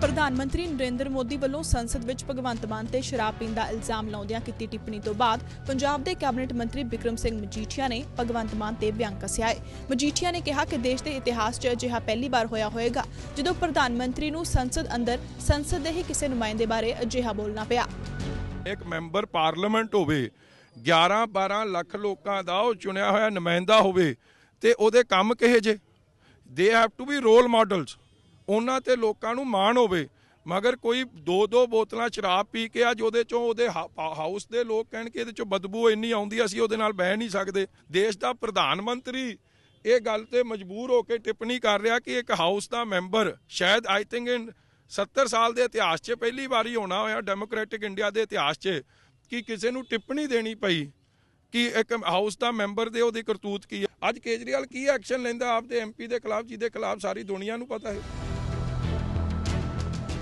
ਪ੍ਰਧਾਨ ਮੰਤਰੀ ਨਰਿੰਦਰ ਮੋਦੀ ਵੱਲੋਂ ਸੰਸਦ ਵਿੱਚ ਭਗਵੰਤ ਮਾਨ ਤੇ ਸ਼ਰਾਬ ਪੀਣ ਦਾ ਇਲਜ਼ਾਮ ਲਾਉਂਦਿਆਂ ਕੀਤੀ ਟਿੱਪਣੀ ਤੋਂ ਬਾਅਦ ਪੰਜਾਬ ਦੇ ਕੈਬਨਿਟ ਮੰਤਰੀ ਬਿਕਰਮ ਸਿੰਘ ਮਜੀਠੀਆ ਨੇ ਭਗਵੰਤ ਮਾਨ ਤੇ ਬਿਆਨ ਕੱਸਿਆ ਹੈ। ਮਜੀਠੀਆ ਨੇ ਕਿਹਾ ਕਿ ਦੇਸ਼ ਦੇ ਇਤਿਹਾਸ 'ਚ ਅਜਿਹਾ ਪਹਿਲੀ ਵਾਰ ਹੋਇਆ ਹੋਵੇਗਾ, ਜਦੋਂ ਪ੍ਰਧਾਨ ਮੰਤਰੀ ਨੂੰ ਸੰਸਦ ਅੰਦਰ ਸੰਸਦ ਦੇ ਹੀ ਕਿਸੇ ਨੁਮਾਇੰਦੇ ਬਾਰੇ ਅਜਿਹਾ ਬੋਲਣਾ ਪਿਆ। ਇੱਕ ਮੈਂਬਰ ਪਾਰਲੀਮੈਂਟ ਹੋਵੇ 11 12 ਲੱਖ ਲੋਕਾਂ ਦਾ ਉਹ ਚੁਣਿਆ ਹੋਇਆ ਨੁਮਾਇੰਦਾ ਹੋਵੇ, ਤੇ ਉਹਦੇ ਕੰਮ ਕਿਹੇ ਜੇ they have to be role models ਉਹਨਾਂ ਤੇ ਲੋਕਾਂ ਨੂੰ ਮਾਣ ਹੋਵੇ, ਮਗਰ ਕੋਈ ਦੋ ਦੋ ਬੋਤਲਾਂ ਸ਼ਰਾਬ ਪੀ ਕੇ ਅੱਜ ਉਹਦੇ ਚੋਂ ਉਹਦੇ ਹਾ- ਹਾਊਸ ਦੇ ਲੋਕ ਕਹਿਣ ਕਿ ਇਹਦੇ ਚੋਂ ਬਦਬੂ ਇੰਨੀ ਆਉਂਦੀ ਅਸੀਂ ਉਹਦੇ ਨਾਲ ਬਹਿ ਨਹੀਂ ਸਕਦੇ। ਦੇਸ਼ ਦਾ ਪ੍ਰਧਾਨ ਮੰਤਰੀ ਇਹ ਗੱਲ ਤੇ ਮਜਬੂਰ ਹੋ ਕੇ ਟਿੱਪਣੀ ਕਰ ਰਿਹਾ ਕਿ ਇੱਕ ਹਾਊਸ ਦਾ ਮੈਂਬਰ ਸ਼ਾਇਦ ਆਈ ਥਿੰਕ ਇਨ 70 ਸਾਲ ਦੇ ਇਤਿਹਾਸ 'ਚ ਪਹਿਲੀ ਵਾਰੀ ਹੋਣਾ ਹੋਇਆ ਡੈਮੋਕ੍ਰੈਟਿਕ ਇੰਡੀਆ ਦੇ ਇਤਿਹਾਸ 'ਚ ਕਿ ਕਿਸੇ ਨੂੰ ਟਿੱਪਣੀ ਦੇਣੀ ਪਈ ਕਿ ਇੱਕ ਹਾਊਸ ਦਾ ਮੈਂਬਰ ਦੇ ਉਹਦੀ ਕਰਤੂਤ ਕੀ ਹੈ। ਅੱਜ ਕੇਜਰੀਵਾਲ ਕੀ ਐਕਸ਼ਨ ਲੈਂਦਾ? ਆਪਦੇ ਐਮਪੀ ਦੇ ਖਿਲਾਫ, ਜਿਹਦੇ ਖਿਲਾਫ ਸਾਰੀ ਦੁਨੀਆ ਨੂੰ ਪਤਾ ਹੈ।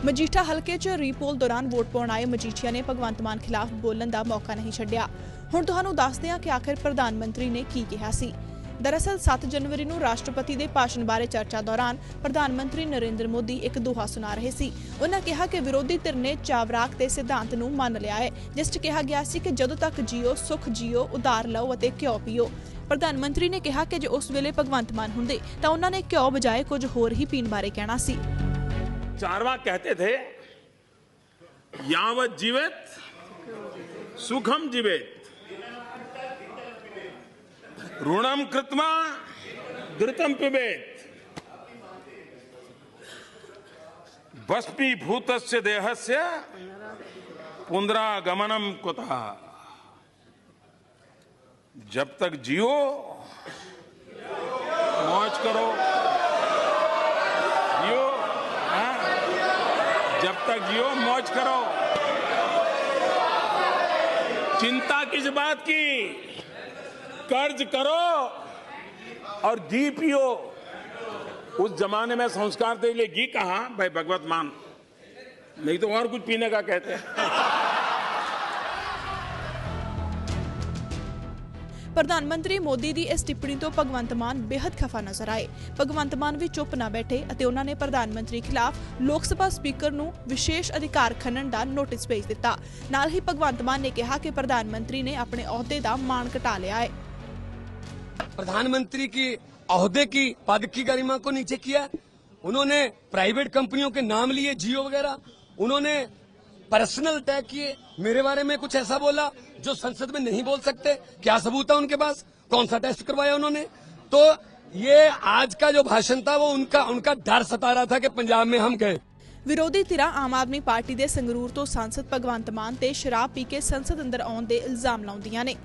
ਮਜੀਠਾ ਹਲਕੇ 'ਚ ਰੀਪੋਲ ਦੌਰਾਨ ਵੋਟ ਪਾਉਣ ਆਏ ਮਜੀਠੀਆ ਨੇ ਭਗਵੰਤ ਮਾਨ ਖਿਲਾਫ ਬੋਲਣ ਦਾ ਮੌਕਾ ਨਹੀਂ ਛੱਡਿਆ। ਹੁਣ ਤੁਹਾਨੂੰ ਦੱਸਦੇ ਹਾਂ ਕਿ ਆਖਿਰ ਪ੍ਰਧਾਨ ਮੰਤਰੀ ਨੇ ਕੀ ਕਿਹਾ ਸੀ। ਦਰਅਸਲ 7 ਜਨਵਰੀ ਨੂੰ ਰਾਸ਼ਟਰਪਤੀ ਦੇ ਭਾਸ਼ਣ ਬਾਰੇ ਚਰਚਾ ਦੌਰਾਨ ਪ੍ਰਧਾਨ ਮੰਤਰੀ ਨਰਿੰਦਰ ਮੋਦੀ ਇੱਕ ਦੋਹਾ ਸੁਣਾ ਰਹੇ ਸੀ। ਉਹਨਾਂ ਕਿਹਾ ਕਿ ਵਿਰੋਧੀ ਧਿਰ ਨੇ ਚਾਵਰਾਕ ਦੇ ਸਿਧਾਂਤ ਨੂੰ ਮੰਨ ਲਿਆ ਹੈ, ਜਿਸ 'ਚ ਕਿਹਾ ਗਿਆ ਸੀ ਕਿ ਜਦੋਂ ਤੱਕ ਜੀਓ ਸੁਖ ਜੀਓ, ਉਧਾਰ ਲਓ ਅਤੇ ਘਿਓ ਪੀਓ। ਪ੍ਰਧਾਨ ਮੰਤਰੀ ਨੇ ਕਿਹਾ ਕਿ ਜੇ ਉਸ ਵੇਲੇ ਭਗਵੰਤ ਮਾਨ ਹੁੰਦੇ, ਤਾਂ ਉਹਨਾਂ ਨੇ ਘਿਓ ਬਜਾਏ ਕੁਝ ਹੋਰ ਹੀ ਪੀਣ ਬਾਰੇ ਕਹਿਣਾ ਸੀ। चारवाक कहते थे, यावत जीवित, सुखम जीवित। ऋणम कृत्वा, घृतम पिबेत। भस्मीभूतस्य देहस्य पुनरागमनम कुतः? जब तक जियो, मौज करो जियो हाँ? जब तक यो मौज करो। चिंता किस बात की? कर्ज करो और घी पियो। उस जमाने में संस्कार थे लिए घी कहा? भाई भगवत मान। नहीं तो और कुछ पीने का कहते हैं। ਪ੍ਰਧਾਨ ਮੰਤਰੀ ਮੋਦੀ ਦੀ ਇਸ ਟਿੱਪਣੀ ਤੋਂ ਭਗਵੰਤ ਮਾਨ ਬੇहद ਖਫਾ ਨਜ਼ਰ ਆਏ। ਭਗਵੰਤ ਮਾਨ ਵੀ ਚੁੱਪ ਨਾ ਬੈਠੇ ਅਤੇ ਉਹਨਾਂ ਨੇ ਪ੍ਰਧਾਨ ਮੰਤਰੀ ਖਿਲਾਫ ਲੋਕ ਸਭਾ ਸਪੀਕਰ ਨੂੰ ਵਿਸ਼ੇਸ਼ ਅਧਿਕਾਰ ਖੰਡਨ ਦਾ ਨੋਟਿਸ ਭੇਜ ਦਿੱਤਾ। ਨਾਲ ਹੀ ਭਗਵੰਤ ਮਾਨ ਨੇ ਕਿਹਾ ਕਿ ਪ੍ਰਧਾਨ ਮੰਤਰੀ ਨੇ ਆਪਣੇ ਅਹੁਦੇ ਦਾ ਮਾਣ ਘਟਾ ਲਿਆ ਹੈ। प्रधान मंत्री की अहदे की पद की गरिमा को नीचे किया उन्होंने प्राइवेट कंपनियों के नाम लिए जियो वगैरह उन्होंने पर्सनल अटैक किए मेरे बारे में कुछ ऐसा बोला जो संसद में नहीं बोल सकते क्या सबूत है उनके पास कौन सा टेस्ट करवाया उन्होंने तो ये आज का जो भाषण था वो उनका उनका डर सता रहा था कि पंजाब में हम गए ਵਿਰੋਧੀ ਧਿਰਾਂ ਆਮ ਆਦਮੀ ਪਾਰਟੀ ਦੇ ਸੰਗਰੂਰ ਤੋਂ ਸਾਂਸਦ ਭਗਵੰਤ ਮਾਨ ਤੇ ਸ਼ਰਾਬ ਪੀ ਕੇ ਸੰਸਦ ਅੰਦਰ ਆਉਣ ਦੇ ਇਲਜ਼ਾਮ ਲਾਉਂਦੀਆਂ ਨੇ